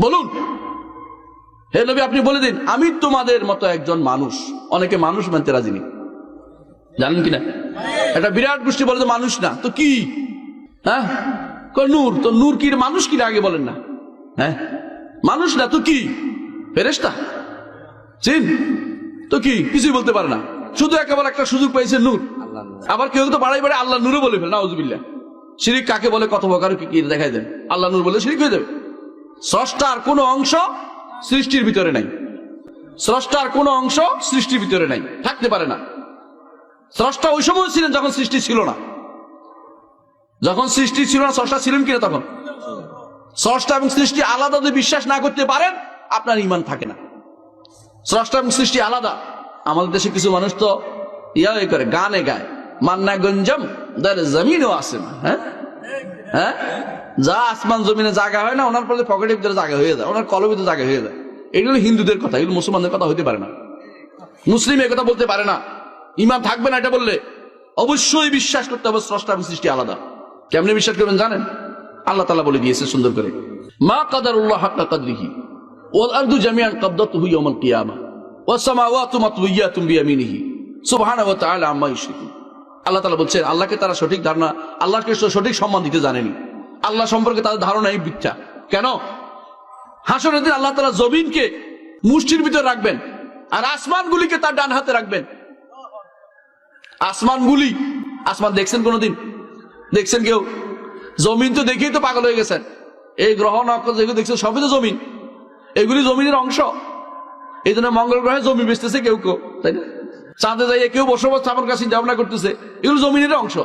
বলুন, হে নবী, আপনি বলে দিন, আমি তোমাদের মতো একজন মানুষ, অনেকে মানুষ মানতে রাজি নেই। জানেন কিনা? একটা বিরাট গোষ্ঠী বলে যে মানুষ না, তো কি? হ্যাঁ? নূর, তো নূর কি, মানুষ কি আগে বলেন না। হ্যাঁ? মানুষ না, তো কি? ফেরেস্তা চিন তো কি? কিছুই বলতে পারে না। শুধু একেবারে একটা সুযোগ পেয়েছে নূর। আবার কেউ তো বাড়াই বাড়াই আল্লাহ নূরে বলে ফেল, নাউজুবিল্লাহ। শিরিক কাকে বলে, কত প্রকার কি কি, দেখাই দেন। আল্লাহ নূর বলে শিরিক হয়ে যাবে। স্রষ্টার কোনো অংশ সৃষ্টির ভিতরে নাই। স্রষ্টার কোনো অংশ সৃষ্টির ভিতরে নাই, থাকতে পারে না। স্রষ্টা ওই সময় ছিলেন যখন সৃষ্টি ছিল না। যখন সৃষ্টি ছিল না, স্রষ্টা ছিলেন কিনা তখন? স্রষ্টা এবং সৃষ্টি আলাদা যদি বিশ্বাস না করতে পারেন, আপনার ইমান থাকে না। স্রষ্টা এবং সৃষ্টি আলাদা। আমাদের দেশে কিছু মানুষ তো ইয়া করে, গানে গায়। মান্না গঞ্জম দার জমিনও আসে না হ্যাঁ হ্যাঁ যা আসমান জমিনে জায়গা হয় না, ওনার পরে পকেটের ভিতরে জায়গা হয়ে যায়, ওনার ভিতরে জায়গা হয়ে যায়। এগুলো হিন্দুদের কথা, এগুলো মুসলমানদের কথা হইতে পারে না। মুসলিম কথা বলতে পারে না। ইমান থাকবে না এটা বললে। অবশ্যই বিশ্বাস করতে হবে, স্রষ্টা এবং সৃষ্টি আলাদা। কেমনে বিশ্বাস করবেন জানেন? আল্লাহ তালা বলে দিয়েছে সুন্দর করে। মা কাদার উল্লাহ হাক্কা কাদরিহি, ওয়াল আরদু জামিয়ান কাবদাতুহু ইয়াউমাল কিয়ামা, ওয়াস সামাওয়াতু মাতউইয়াতুম বিয়ামিনিহি, সুবহানাহু ওয়া তাআলা আম্মা ইউশরিকুন। আল্লাহ তাআলা বলছেন, আল্লাহকে তারা সঠিক ধারণা, আল্লাহকে সঠিক সম্মান দিতে জানেনি। আল্লাহ সম্পর্কে তাদের ধারণা এই মিথ্যা। কেন? হাসনের দিন আল্লাহ তাআলা জমিনকে মুষ্টির ভিতর রাখবেন আর আসমানগুলিকে তার ডান হাতে রাখবেন। আসমানগুলি, আসমান দেখছেন কোনোদিন? দেখছেন কেউ? জমিন তো দেখেই তো পাগল হয়ে গেছেন। এই গ্রহ, নক্ষত্র দেখছেন, সবই তো জমিন। এগুলি জমিনের অংশ। এই জন্য মঙ্গল গ্রহে জমি বেচতেছে কেউ কেউ, তাই না? চাঁদে যাইয়ে কেউ বসবাস স্থাপন কাছে ভাবনা করতেছে, এগুলো জমিনের অংশ।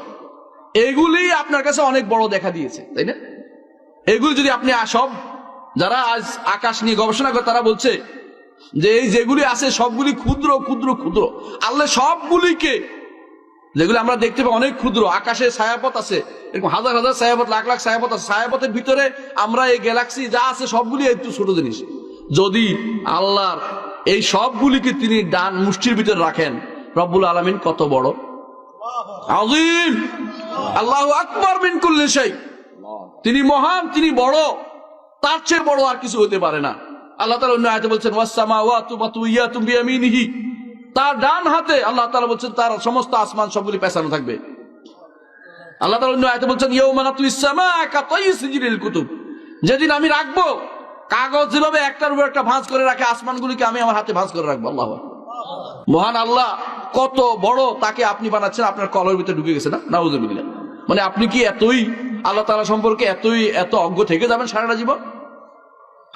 এগুলি আপনার কাছে অনেক বড় দেখা দিয়েছে, তাই না? এগুলি যদি আপনি সব যারা আজ আকাশ নিয়ে গবেষণা করে তারা বলছে যে এই যেগুলি আছে সবগুলি ক্ষুদ্র ক্ষুদ্র ক্ষুদ্র। আল্লাহ সবগুলিকে যেগুলো আমরা দেখতে পাই অনেক ক্ষুদ্র। আকাশে ছায়াপথ আছে, এরকম হাজার হাজার ছায়াপথ, লাখ লাখ ছায়াপথ আছে। ছায়াপথের ভিতরে আমরা এই গ্যালাক্সি যা আছে সবগুলি একটু ছোট জিনিস। যদি আল্লাহর এই সবগুলিকে তিনি ডান মুষ্টির ভিতরে রাখেন। রব্বুল আলমিন কত বড়? আজিম আল্লাহ আকবর বিন কুল্লি সেই তিনি মহান, তিনি বড়। তার চেয়ে বড় আর কিছু হতে পারে না। আল্লাহ তালা অন্য আয়তে বলছেন ওয়াসামা ওয়া তুমা তুইয়া তুমি বিয়ামিনিহি। তার ডান হাতে আল্লাহ তালা বলছেন, তার সমস্ত আসমান সবগুলি পেছানো থাকবে। আল্লাহ তালা অন্য আয়তে বলছেন ইয়ৌমানা তুই সিজিরিল কুতুব। যেদিন আমি রাখব কাগজ যেভাবে একটার উপর একটা ভাঁজ করে রাখে, আসমানগুলিকে আমি আমার হাতে ভাঁজ করে রাখব, আল্লাহ মহান আল্লাহ, কত বড় তাকে আপনি বানাচ্ছেন, আপনার কলের ভিতরে ঢুকে গেছে না? নাউজুবিল্লাহ। মানে আপনি কি এতই আল্লাহ তালা সম্পর্কে এতই, এত অজ্ঞ থেকে যাবেন সারাটা জীবন?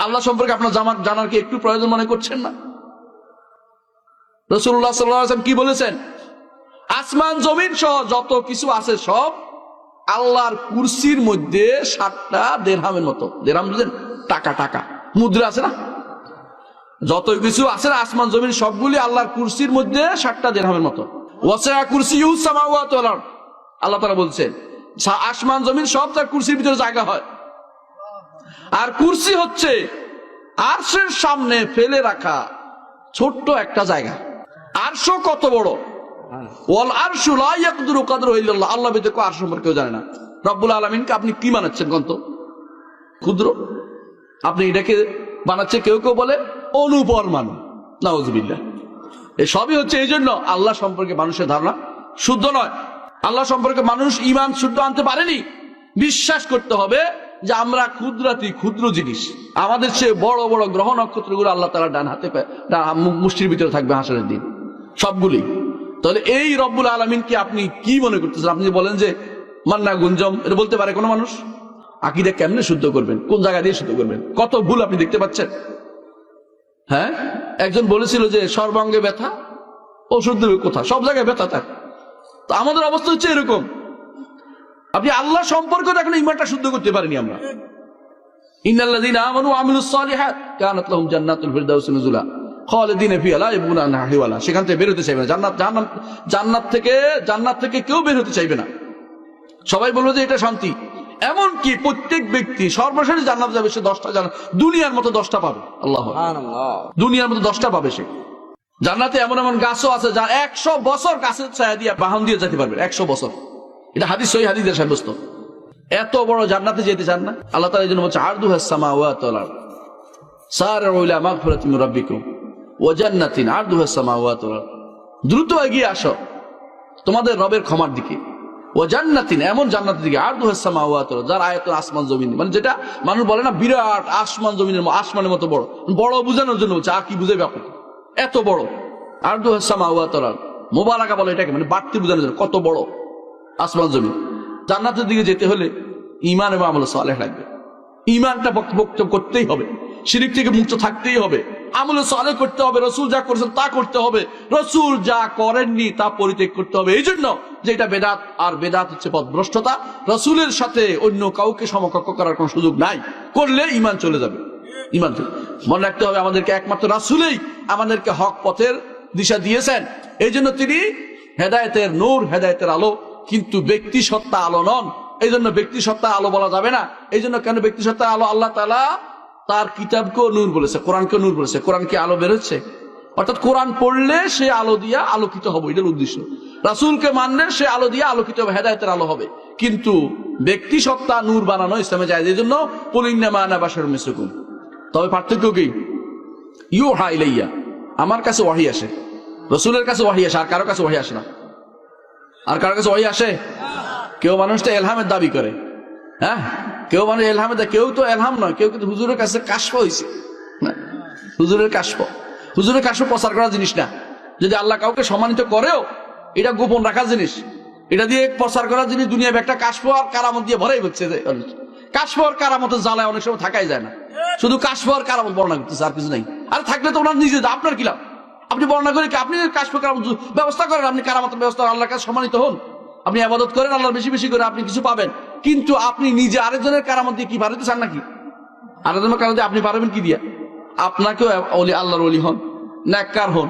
আল্লাহ সম্পর্কে আপনার জানার কি একটু প্রয়োজন মনে করছেন না? রসুল্লাহ সাল্লাম কি বলেছেন? আসমান, জমিন সহ যত কিছু আছে সব আল্লাহর কুরসির মধ্যে সাতটা দেড়হামের মতো। দেড়হাম বুঝলেন? টাকা টাকা। মুদ্রা আছে না? যত কিছু আছে না, আসমান, জমিন, সবগুলি আল্লাহর কুরসির মধ্যে সাতটা দেড়হামের মতো। ওয়াসা কুরসি আল্লাহ তারা বলছেন আসমান, জমিন সব তার কুরসির ভিতরে জায়গা হয়। আর কুরসি হচ্ছে আরশের সামনে ফেলে রাখা ছোট্ট একটা জায়গা। আরশো কত বড়? ওয়াল আরশু লা ইয়াকদুরু কাদরু ইল্লাল্লাহ। আল্লাহ ব্যতীত আর সম্পর্কে কেউ জানে না। রব্বুল আলামিনকে আপনি কি বানাচ্ছেন কন্ত? ক্ষুদ্র? আপনি এটাকে বানাচ্ছে কেউ কেউ বলে অনুপরমাণু। নাউজুবিল্লাহ। এই সবই হচ্ছে এই জন্য আল্লাহ সম্পর্কে মানুষের ধারণা শুদ্ধ নয়। আল্লাহ সম্পর্কে মানুষ ইমান শুদ্ধ আনতে পারেনি। বিশ্বাস করতে হবে যে আমরা ক্ষুদ্রাতি ক্ষুদ্র জিনিস। আমাদের চেয়ে বড় বড় গ্রহ নক্ষত্রগুলো আল্লাহ তালা ডান হাতে মুষ্টির ভিতরে থাকবে হাসরের দিন। সবগুলি। তাহলে এই রব্বুল আলমিনকে আপনি কি মনে করতেছেন? আপনি বলেন যে, মান্না গুঞ্জম এটা বলতে পারে কোনো মানুষ? আকিদা কেমনে শুদ্ধ করবেন? কোন জায়গা দিয়ে শুদ্ধ করবেন? কত ভুল আপনি দেখতে পাচ্ছেন? হ্যাঁ? একজন বলেছিল যে সর্বাঙ্গে ব্যথা, ওষুধ দেবে কোথা সব জায়গায় ব্যথা থাকে তো আমাদের অবস্থা হচ্ছে এরকম। আপনি আল্লাহ সম্পর্ক এখন ইমানটা শুদ্ধ করতে পারিনি আমরা। সেখান থেকে চাইবে না। জান্নাত জান্নাত থেকে জান্নাত থেকে কেউ বের হতে চাইবে না। সবাই বলবে যে এটা শান্তি। এমন কি প্রত্যেক ব্যক্তি সর্বশেষ জান্নাত যাবে সে দশটা জান্নাত দুনিয়ার মতো দশটা পাবে। আল্লাহ দুনিয়ার মতো দশটা পাবে সে। জান্নাতে এমন এমন গাছও আছে যা একশো বছর গাছের ছায়া দিয়ে বাহন দিয়ে যেতে পারবে একশো বছর। এটা হাদিস সহি হাদিসের সাব্যস্ত। এত বড় জান্নাতে যেতে চান না? আল্লাহ তালা জন্য বলছে আর দু হাসামা ওয়া তলার সার ওইলা মাগফিরাত মির রাব্বিকুম ওয়া জান্নাতিন। আর দু হাসামা ওয়া তলার দ্রুত এগিয়ে আসো। তোমাদের রবের ক্ষমার দিকে। ও জান্নাতিন, এমন জান্নাতের দিকে আর দু হাসামা যার আয়তন আসমান জমিন। মানে যেটা মানুষ বলে না, বিরাট আসমান জমিনের আসমানের মতো বড়। বড় বোঝানোর জন্য বলছে, আর কি বুঝে ব্যাপার এত বড়। আর দু হাসামা ওয়া তলার মোবারকা বলে এটাকে মানে বাড়তি বোঝানোর জন্য, কত বড় আসমান জমিন। জান্নাতের দিকে যেতে হলে ইমান এবং আমল সালেহ লাগবে। ইমানটা বক্তব্য করতেই হবে। শিরিক থেকে মুক্ত থাকতেই হবে। আমল সালে করতে হবে, রসুল যা করেছেন তা করতে হবে। রসুল যা করেননি তা পরিত্যাগ করতে হবে। এই জন্য যে এটা বেদাত, আর বেদাত হচ্ছে পথভ্রষ্টতা রসুলের সাথে অন্য কাউকে সমকক্ষ করার কোনো সুযোগ নাই। করলে ইমান চলে যাবে। ইমান মনে রাখতে হবে, আমাদেরকে একমাত্র রাসুলেই আমাদেরকে হক পথের দিশা দিয়েছেন। এই জন্য তিনি হেদায়তের নূর, হেদায়তের আলো, কিন্তু ব্যক্তি সত্তা আলো নন। এই জন্য ব্যক্তি সত্তা আলো বলা যাবে না। এই জন্য কেন ব্যক্তি সত্তা আলো? আল্লাহ তালা তার কিতাবকেও নূর বলেছে কোরআনকে নূর বলেছে। কোরআনকে আলো বেরোচ্ছে? অর্থাৎ কোরআন পড়লে সে আলো দিয়া আলোকিত হবে, এটার উদ্দেশ্য। রাসুলকে মানলে সে আলো দিয়ে আলোকিত হেদায়তের আলো হবে। কিন্তু ব্যক্তি সত্তা নূর বানানো ইসলামে যায় এই জন্য পলিন্নামা আনা বাসার মিসুকুম তবে পার্থক্য কি? ইউ হা ইলাইয়া। আমার কাছে ওয়াহি আসে। রসুলের কাছে ওয়াহি আসে, আর কারও কাছে ওয়াহি আসে না। আর কারও কাছে ওয়াহি আসে? কেউ মানুষটা এলহামের দাবি করে। হ্যাঁ? কেউ মানুষ এলহামের কেউ তো এলহাম নয়, কেউ কিন্তু হুজুরের কাছে কাশফ হয়েছে হুজুরের কাশফ। হুজুরের কাশফ প্রচার করার জিনিস না। যদি আল্লাহ কাউকে সম্মানিত করেও এটা গোপন রাখার জিনিস। এটা দিয়ে প্রচার করার জিনিস, দুনিয়া একটা কাশফ কারামত দিয়ে ভরাই হচ্ছে কাশফ আর কারামতের জ্বালায় অনেক সময় থাকাই যায় না। শুধু কাশফ কারামত বর্ণনা করতেছে, আর কিছু নাই। আর থাকলে তো ওনার নিজে আপনার কি লাভ? আপনি বর্ণনা করে কি, আপনি কাশফ কারামত ব্যবস্থা করেন, আপনি কারামতের ব্যবস্থা আল্লাহর কাছে সম্মানিত হন। আপনি আবাদত করেন, আল্লাহর বেশি বেশি করে আপনি কিছু পাবেন। কিন্তু আপনি নিজে আরেকজনের কারামত দিয়ে কি পারতে চান নাকি? আরেকজনের কারামত আপনি পারবেন কি দিয়া? আপনাকেও আল্লাহর অলি হন, ন্যাক্কার হন।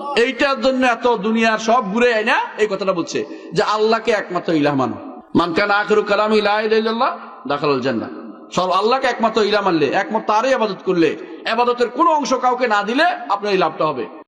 এইটার জন্য এত দুনিয়ার সব ঘুরে আয় না? এই কথাটা বলছে যে আল্লাহকে একমাত্র ইলাহ মানো। মানকান আখরু কালাম ইলাহ দাখাল জান্না সব আল্লাহকে একমাত্র ইলাহ মানলে, একমাত্র তারই আবাদত করলে, আবাদতের কোনো অংশ কাউকে না দিলে আপনার এই লাভটা হবে।